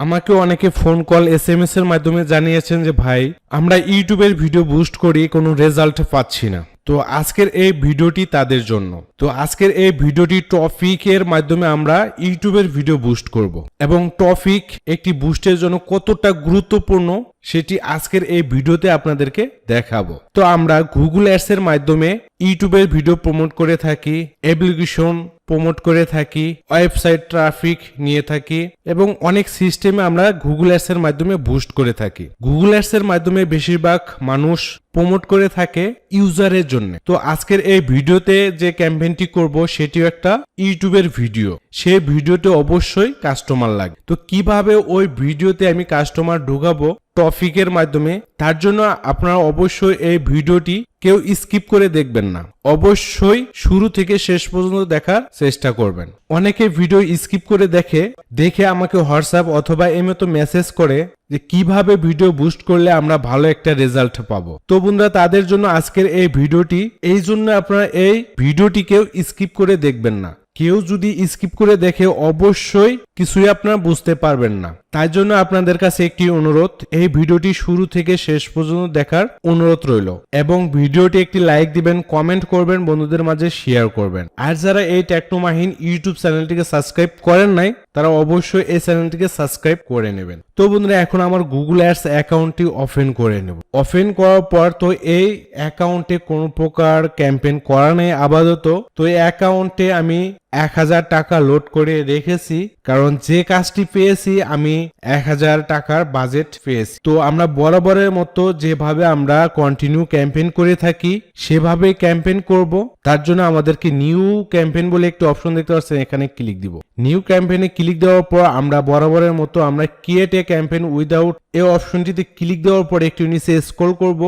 আমাকে অনেকে phone call S M S এর মাধ্যমে জানিয়েছেন যে, ভাই, আমরা ইউটিউবের ভিডিও বুস্ট করি, কোনো রেজাল্ট পাচ্ছি না। তো আজকের এই ভিডিওটি তাদের জন্য। তো আজকের এই ভিডিওটি টপিকের মাধ্যমে আমরা ইউটিউবের ভিডিও বুস্ট করব। এবং টপিক একটি বুস্টের জন্য কতটা গুরুত্বপূর্ণ সেটি আজকের এই ভিডিওতে আপনাদেরকে দেখাবো। তো আমরা গুগল অ্যাডস এর মাধ্যমে ইউটিউবের ভিডিও প্রমোট করে থাকি অ্যাপ্লিকেশন প্রমোট করে থাকি ওয়েবসাইট ট্রাফিক নিয়ে থাকি এবং অনেক সিস্টেমে আমরা গুগল অ্যাডস এর মাধ্যমে বুস্ট করে থাকি। গুগল অ্যাডস এর মাধ্যমে বেশিরভাগ মানুষ প্রমোট করে থাকে ইউজারের জন্য। তো আজকের এই ভিডিওতে যে ক্যাম্পেইনটি করব, সেটিও একটা ইউটিউবের ভিডিও সেই ভিডিওতে অবশ্যই কাস্টমার লাগে তো কীভাবে ওই ভিডিওতে আমি কাস্টমার ঢুকাবো টপিকের মাধ্যমে? তার জন্য আপনারা অবশ্যই এই ভিডিওটি কেউ স্কিপ করে দেখবেন না। অবশ্যই শুরু থেকে শেষ পর্যন্ত দেখার চেষ্টা করবেন। অনেকে ভিডিও স্কিপ করে দেখে দেখে আমাকে হোয়াটসঅ্যাপ অথবা এমতো মেসেজ করে যে কীভাবে ভিডিও বুস্ট করলে আমরা ভালো একটা রেজাল্ট পাবো। তো বন্ধুরা, তাদের জন্য আজকের এই ভিডিওটি, এই জন্য আপনারা এই ভিডিওটি কেউ স্কিপ করে দেখবেন না। কেউ যদি স্কিপ করে দেখে, অবশ্যই কিছুই আপনারা বুঝতে পারবেন না। তাই জন্য আপনাদের কাছে একটি অনুরোধ, এই ভিডিওটি শুরু থেকে শেষ পর্যন্ত দেখার অনুরোধ রইল এবং ভিডিওটি একটি লাইক দিবেন, কমেন্ট করবেন, বন্ধুদের মাঝে শেয়ার করবেন। আর যারা এই টেকনোমাহিন ইউটিউব চ্যানেলটিকে সাবস্ক্রাইব করেন নাই, তারা অবশ্যই এই চ্যানেলটিকে সাবস্ক্রাইব করে নেবেন। তো বন্ধুরা, এখন আমার গুগল অ্যাডস অ্যাকাউন্টটি ওপেন করে নেব। ওপেন করার পর তো এই অ্যাকাউন্টে কোনো প্রকার ক্যাম্পেইন করা নেই আপাতত। তো এই অ্যাকাউন্টে আমি এক হাজার টাকা লোড করে রেখেছি, কারণ যে কাজটি পেয়েছি আমি এক হাজার টাকার বাজেট পেয়েছি। তো আমরা বরাবরের মতো যেভাবে আমরা কন্টিনিউ ক্যাম্পেইন করে থাকি, সেভাবে ক্যাম্পেইন করব। তার জন্য আমাদেরকে নিউ ক্যাম্পেইন বলে একটি অপশন দেখতে পাচ্ছেন, এখানে ক্লিক দিব। নিউ ক্যাম্পেইনে ক্লিক দেওয়ার পর আমরা বরাবরের মতো আমরা ক্রিয়েট এ ক্যাম্পেইন উইদাউট এই অপশনটিতে ক্লিক দেওয়ার পর একটু নিচে স্ক্রল করব।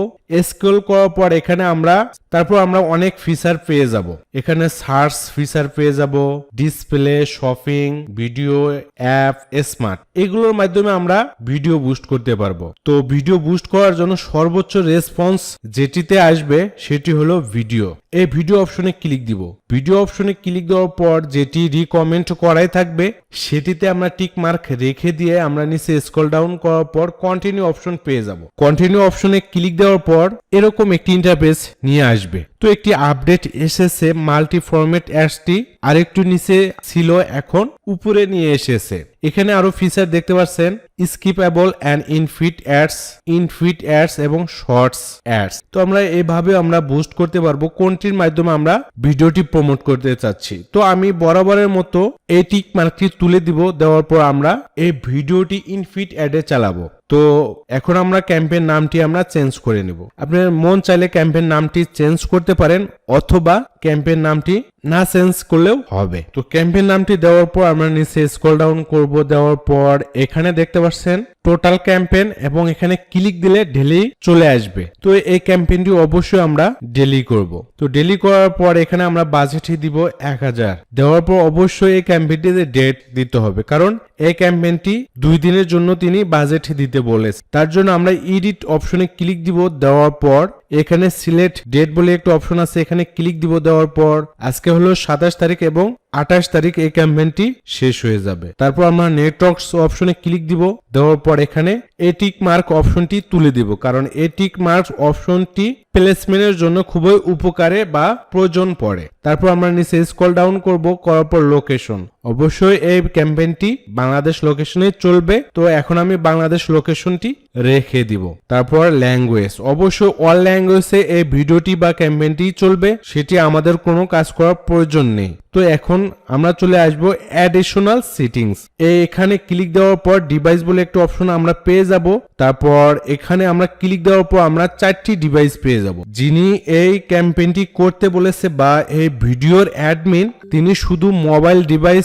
স্ক্রল করার পর এখানে আমরা, তারপর আমরা অনেক ফিচার পেয়ে যাব। এখানে সার্চ ফিচার পেয়ে যাব display shopping video app smart এগুলোর মাধ্যমে আমরা ভিডিও বুস্ট করতে পারব। তো ভিডিও বুস্ট করার জন্য সর্বোচ্চ রেসপন্স যেটিতে আসবে, সেটি হলো ভিডিও এই ভিডিও অপশনে ক্লিক দিব। ভিডিও অপশনে ক্লিক দেওয়ার পর যেটি রিকমেন্ড করাই থাকবে, সেটিতে আমরা টিক মার্ক রেখে দিয়ে আমরা নিচে স্ক্রল ডাউন করার পর কন্টিনিউ অপশন পেয়ে যাব। কন্টিনিউ অপশনে ক্লিক দেওয়ার পর এরকম একটি ইন্টারফেস নিয়ে আসবে। তো একটি আপডেট এসেছে মাল্টি ফরম্যাট অ্যাডসটি আরেকটু নিচে ছিল, এখন উপরে নিয়ে এসেছে। এখানে আরও ফিচার দেখতে পাচ্ছেন skippable and infeed ads infeed ads এবং শর্টস অ্যাডস তো আমরা এভাবে আমরা বুস্ট করতে পারব, কোনটির মাধ্যমে আমরা ভিডিওটি প্রমোট করতে চাচ্ছি। তো আমি বরাবরের মতো এই টিক মার্কটি তুলে দিব, দেওয়ার পর আমরা এই ভিডিওটি ইনফিট অ্যাডে চালাবো। তো এখন আমরা ক্যাম্পের নামটি আমরা চেঞ্জ করে নেব। আপনার মন চাইলে ক্যাম্পের নামটি চেঞ্জ করতে পারেন। অথবা ক্যাম্পেইন নামটি না চেঞ্জ করলেও হবে। তো ক্যাম্পেইন নামটি দেওয়ার পর আমরা নিচে স্ক্রল ডাউন করব। দেওয়ার পর এখানে দেখতে পাচ্ছেন টোটাল ক্যাম্পেন এবং এখানে ক্লিক দিলে ডেলি চলে আসবে। তো এই ক্যাম্পেইনটি অবশ্যই আমরা ডেলি করব। তো ডেলি করার পর এখানে আমরা বাজেটই দিব এক হাজার। দেওয়ার পর অবশ্যই এই ক্যাম্পেইনটিতে ডেট দিতে হবে। কারণ এই ক্যাম্পেইনটি দুই দিনের জন্য তিনি বাজেট দিতে বলেছে। তার জন্য আমরা ইডিট অপশনে ক্লিক দিব। দেওয়ার পর এখানে সিলেক্ট ডেট বলে একটা অপশন আছে। এখানে ক্লিক দিব দেওয়ার পর আজকে হলো সাতাশ তারিখ এবং আঠাশ তারিখ এই ক্যাম্পেইনটি শেষ হয়ে যাবে। তারপর আমরা নেটওয়ার্কস অপশনে ক্লিক দিব। দেওয়ার পর এখানে এটিক মার্ক অপশনটি তুলে দিব, কারণ এটিক মার্ক অপশনটি প্লেসমেন্টের জন্য খুবই উপকারে বা প্রয়োজন পড়ে। তারপর আমরা নিচে স্কল ডাউন করব, করার পর লোকেশন অবশ্যই এই ক্যাম্পেইনটি বাংলাদেশ লোকেশনে চলবে। তো এখন আমি বাংলাদেশ লোকেশনটি রেখে দিব। তারপর ল্যাঙ্গুয়েজ অবশ্যই অল ল্যাঙ্গুয়েজে এই ভিডিওটি বা ক্যাম্পেইনটি চলবে। সেটি আমাদের কোনো কাজ করার প্রয়োজন নেই। তো এখন আমরা চলে আসব অ্যাডিশনাল সেটিংস এখানে ক্লিক দেওয়ার পর ডিভাইস বলে একটা অপশন আমরা পেয়ে যাব। তারপর এখানে আমরা ক্লিক দেওয়ার পর আমরা চারটি ডিভাইস পেয়ে যাব। যিনি এই ক্যাম্পেইনটি করতে বলেছে বা এই ভিডিওর অ্যাডমিন তিনি শুধু মোবাইল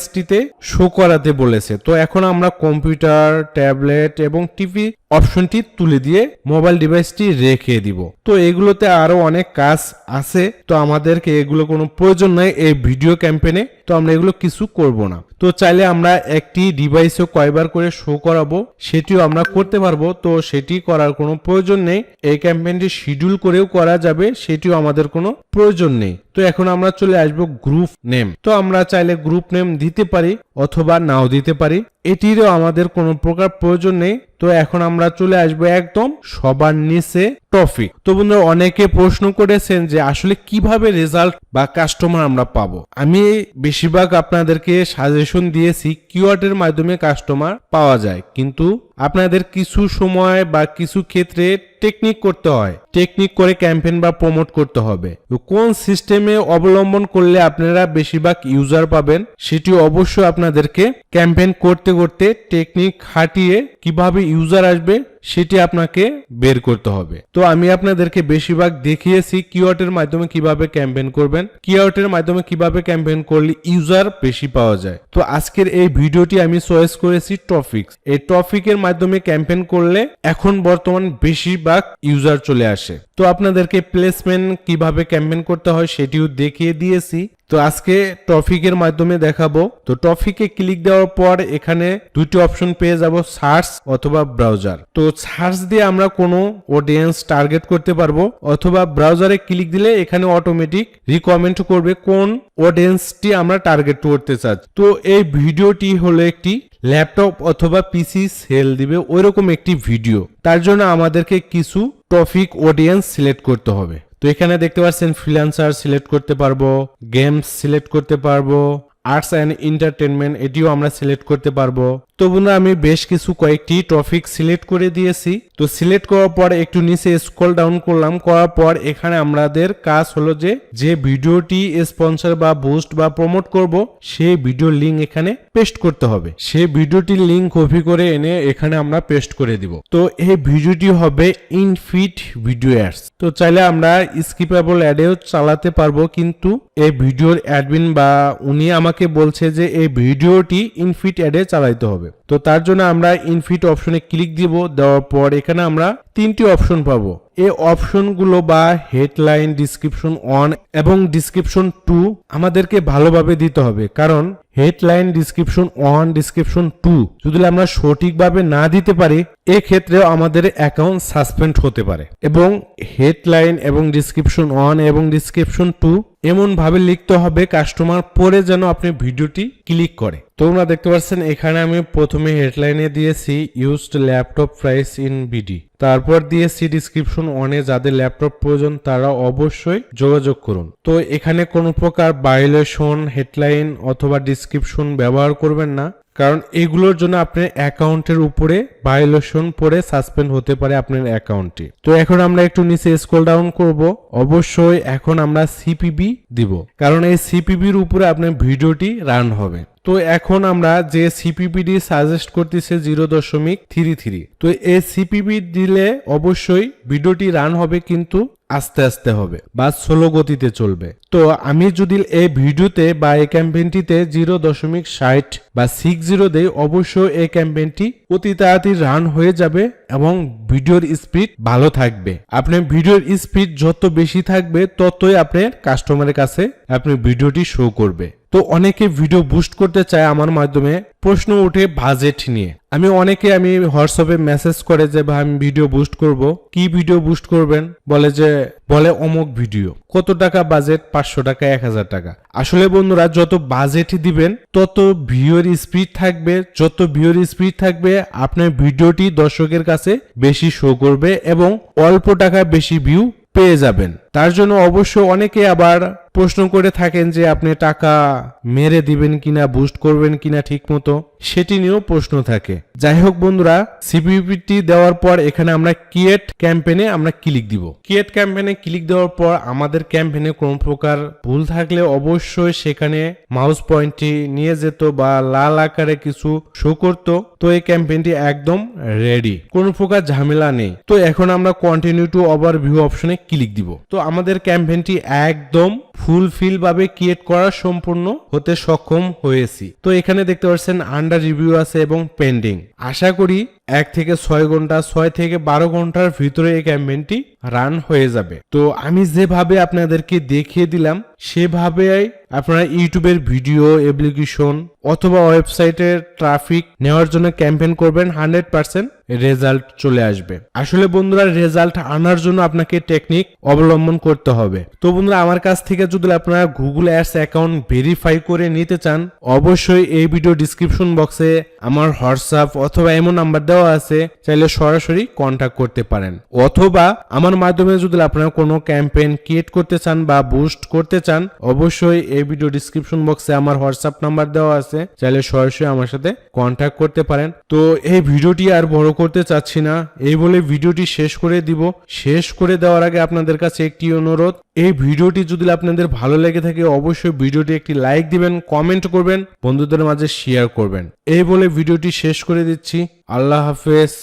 ডিভাইসটিতে শো করাতে বলেছে। তো এখন আমরা কম্পিউটার ট্যাবলেট এবং টিভি অপশনটি তুলে দিয়ে মোবাইল ডিভাইসটি রেখে দিব। তো এগুলোতে আরও অনেক কাজ আছে। তো আমাদেরকে এগুলো কোনো প্রয়োজন নাই এই ভিডিও ক্যাম্পেইনে। তো আমরা এগুলো কিছু করব না। তো চাইলে আমরা একটি ডিভাইসও কয়বার করে শো করাবো, সেটিও আমরা করতে পারব। তো সেটি করার কোনো প্রয়োজন নেই। এই ক্যাম্পেইনটি শিডিউল করেও করা যাবে, সেটিও আমাদের কোনো প্রয়োজন নেই। তো এখন আমরা চলে আসব গ্রুপ নেম। তো আমরা চাইলে গ্রুপ নেম দিতে পারি অথবা নাও দিতে পারি। এটিরও আমাদের কোনো প্রকার প্রয়োজন নেই। তো এখন আমরা চলে আসব একদম সবার নিচে ট্রফি তো বন্ধুরা, অনেকে প্রশ্ন করেছেন যে আসলে কীভাবে রেজাল্ট বা কাস্টমার আমরা পাবো? আমি বেশিরভাগ আপনাদেরকে সাজেশন দিয়েছি কিওয়ার্ডের মাধ্যমে কাস্টমার পাওয়া যায়। কিন্তু আপনাদের কিছু সময় বা কিছু ক্ষেত্রে টেকনিক করতে হয়। টেকনিক করে ক্যাম্পেন বা প্রমোট করতে হবে। কোন সিস্টেমে অবলম্বন করলে আপনারা বেশিরভাগ ইউজার পাবেন, সেটি অবশ্যই আপনাদেরকে ক্যাম্পেন করতে করতে টেকনিক খাটিয়ে কীভাবে ইউজার আসবে সেটি আপনাকে বের করতে হবে। তো আমি আপনাদেরকে বেশিরভাগ দেখিয়েছি কিওয়ার্ডের মাধ্যমে কীভাবে ক্যাম্পেইন করবেন। কিওয়ার্ডের মাধ্যমে কীভাবে ক্যাম্পেইন করলে ইউজার বেশি পাওয়া যায়। তো আজকের এই ভিডিওটি আমি চয়েস করেছি টপিক্স। এই টপিকের মাধ্যমে ক্যাম্পেইন করলে এখন বর্তমান বেশিরভাগ ইউজার চলে আসে। তো আপনাদেরকে প্লেসমেন্ট কীভাবে ক্যাম্পেইন করতে হয় সেটিও দেখিয়ে দিয়েছি। তো আজকে টপিকের মাধ্যমে দেখাবো। তো টপিকে ক্লিক দেওয়ার পর এখানে দুইটি অপশন পেয়ে যাব, সার্চ অথবা ব্রাউজার। তো সার্চ দিয়ে আমরা কোনো অডিয়েন্স টার্গেট করতে পারব অথবা ব্রাউজারে ক্লিক দিলে এখানে অটোমেটিক রিকমেন্ড করবে কোন অডিয়েন্সটি আমরা টার্গেট করতে চাচ্ছি। তো এই ভিডিওটি হলো একটি ল্যাপটপ অথবা পিসি সেল দিবে, ওইরকম একটি ভিডিও তার জন্য আমাদেরকে কিছু টপিক অডিয়েন্স সিলেক্ট করতে হবে। তো এখানে দেখতে পাচ্ছেন ফ্রিল্যান্সার সিলেক্ট করতে পারব গেমস সিলেক্ট করতে পারব আর্টস অ্যান্ড এন্টারটেনমেন্ট এটিও আমরা সিলেক্ট করতে পারব। তো বন্ধুরা আমি বেশ কিছু কয়েকটি টপিক সিলেক্ট করে দিয়েছি। তো সিলেক্ট করার পর একটু নিচে স্ক্রল ডাউন করলাম। করার পর এখানে আমাদের কাজ হলো যে যে ভিডিওটি স্পন্সর বা বুস্ট বা প্রমোট করব, সেই ভিডিও লিঙ্ক এখানে পেস্ট করতে হবে। সেই ভিডিওটির লিঙ্ক কপি করে এনে এখানে আমরা পেস্ট করে দিব। তো এই ভিডিওটি হবে ইনফিট ভিডিও অ্যাডস তো চাইলে আমরা স্কিপেবল অ্যাডেও চালাতে পারব, কিন্তু এই ভিডিওর অ্যাডমিন বা উনি আমাকে বলছে যে, এই ভিডিওটি ইনফিট অ্যাডে চালাইতে হবে। তো তার জন্য আমরা ইনফিট অপশনে ক্লিক দিব, দেওয়ার পর এখানে আমরা তিনটি অপশন পাবো। এই অপশনগুলো বা হেডলাইন, ডিসক্রিপশন অন এবং ডিসক্রিপশন টু আমাদেরকে ভালোভাবে দিতে হবে। কারণ headline, description one description two যদি আমরা সঠিকভাবে না দিতে পারি, এক্ষেত্রেও আমাদের অ্যাকাউন্ট সাসপেন্ড হতে পারে। এবং হেডলাইন এবং ডিসক্রিপশন অন এবং ডিসক্রিপশন টু এমন ভাবে লিখতে হবে, কাস্টমার পরে যেন আপনি ভিডিওটি ক্লিক করে। তোমরা দেখতে পাচ্ছেন, এখানে আমি প্রথমে হেডলাইনে দিয়েছি, used laptop price in BD. তারপর দিয়ে সি ডিসক্রিপশন অনে যাদের ল্যাপটপ প্রয়োজন তারা অবশ্যই যোগাযোগ করুন। তো এখানে কোনো প্রকার বায়োলেশন হেডলাইন অথবা ডিসক্রিপশন ব্যবহার করবেন না। কারণ এগুলোর জন্য আপনার অ্যাকাউন্টের উপরে ভায়োলেশন পরে সাসপেন্ড হতে পারে আপনার অ্যাকাউন্টটি। তো এখন আমরা একটু নিচে স্ক্রল ডাউন করব। অবশ্যই এখন আমরা সিপিবি দিব। কারণ এই সিপিবির উপরে আপনার ভিডিওটি রান হবে। তো এখন আমরা যে সিপিপিডি সাজেস্ট করতেছে জিরো দশমিক থ্রি থ্রি। তো এই সিপিবি দিলে অবশ্যই ভিডিওটি রান হবে কিন্তু আস্তে আস্তে হবে বা স্লো গতিতে চলবে। তো আমি যদি এই ভিডিওতে বা এই ক্যাম্পেইনটিতে জিরো দশমিক ষাট বা সিক্স জিরো দেই, অবশ্যই এই ক্যাম্পেইনটি অতি তাড়াতাড়ি রান হয়ে যাবে এবং ভিডিওর স্পিড ভালো থাকবে। আপনার ভিডিওর স্পিড যত বেশি থাকবে, ততই আপনার কাস্টমারের কাছে আপনি ভিডিওটি শো করবে। তো অনেকে ভিডিও বুস্ট করতে চায় আমার মাধ্যমে। প্রশ্ন উঠে বাজেট নিয়ে। আমি অনেকে আমি হোয়াটসঅ্যাপে মেসেজ করে যে, ভাই, আমি ভিডিও বুস্ট করব। কি ভিডিও বুস্ট করবেন? বলে যে, বলে অমুক ভিডিও কত টাকা বাজেট পাঁচশো টাকা, এক হাজার টাকা। আসলে বন্ধুরা, যত বাজেট দিবেন, তত ভিউর স্পিড থাকবে। যত ভিউর স্পিড থাকবে, আপনার ভিডিওটি দর্শকের কাছে বেশি শো করবে এবং অল্প টাকা বেশি ভিউ পেয়ে যাবেন। তার জন্য অবশ্য অনেকে আবার প্রশ্ন করে থাকেন যে আপনি টাকা মেরে দিবেন কিনা বুস্ট করবেন কিনা ঠিক মতো সেটি নিয়েও প্রশ্ন থাকে। যাই হোক বন্ধুরা সিপিপিটি দেওয়ার পর এখানে আমরা ক্রিয়েট ক্যাম্পেনে আমরা ক্লিক দিব। ক্রিয়েট ক্যাম্পেনে ক্লিক দেওয়ার পর আমাদের ক্যাম্পেনে কোনো প্রকার ভুল থাকলে অবশ্যই সেখানে মাউস পয়েন্টটি নিয়ে যেত বা লাল আকারে কিছু শো করতো। তো এই ক্যাম্পেইনটি একদম রেডি কোনো প্রকার ঝামেলা নেই। তো এখন আমরা কন্টিনিউ টু ওভার ভিউ অপশনে ক্লিক দিব। তো আমাদের ক্যাম্পেইনটি একদম ফুলফিল ভাবে ক্রিয়েট করা সম্পূর্ণ হতে সক্ষম হয়েছি। তো এখানে দেখতে পাচ্ছেন আন্ডার রিভিউ আছে এবং পেন্ডিং আশা করি এক থেকে ছয় ঘণ্টা, ছয় থেকে বারো ঘণ্টার ভিতরে এই ক্যাম্পেইনটি রান হয়ে যাবে। তো আমি যেভাবে আপনাদেরকে দেখিয়ে দিলাম সেভাবে আপনারা ইউটিউবের ভিডিও, অ্যাপ্লিকেশন অথবা ওয়েবসাইটের ট্রাফিক নেওয়ার জন্য ক্যাম্পেইন করবেন, হান্ড্রেড পার্সেন্ট রেজাল্ট চলে আসবে। আসলে বন্ধুরা, রেজাল্ট আনার জন্য আপনাকে টেকনিক অবলম্বন করতে হবে। তো বন্ধুরা, আমার কাছ থেকে যদি আপনারা গুগল অ্যাডস অ্যাকাউন্ট ভেরিফাই করে নিতে চান, অবশ্যই এই ভিডিও ডিসক্রিপশন বক্সে আমার হোয়াটসঅ্যাপ অথবা এমন নাম্বার দেওয়া আছে, চাইলে সরাসরি কন্ট্যাক্ট করতে পারেন। অথবা আমার মাধ্যমে যদি আপনারা কোনো ক্যাম্পেইন ক্রিয়েট করতে চান বা বুস্ট করতে চান, অবশ্যই এই ভিডিও ডিসক্রিপশন বক্সে আমার হোয়াটসঅ্যাপ নাম্বার দেওয়া আছে। চাইলে সরাসরি আমার সাথে কন্ট্যাক্ট করতে পারেন। তো এই ভিডিওটি আর বড় করতে চাচ্ছি না। এই বলে ভিডিওটি শেষ করে দিব। শেষ করে দেওয়ার আগে আপনাদের কাছে একটি অনুরোধ। এই ভিডিওটি যদি আপনাদের ভালো লেগে থাকে, অবশ্যই ভিডিওটি একটি লাইক দিবেন কমেন্ট করবেন, বন্ধুদের মাঝে শেয়ার করবেন। এই বলে ভিডিওটি শেষ করে দিচ্ছি। আল্লাহ হাফেজ।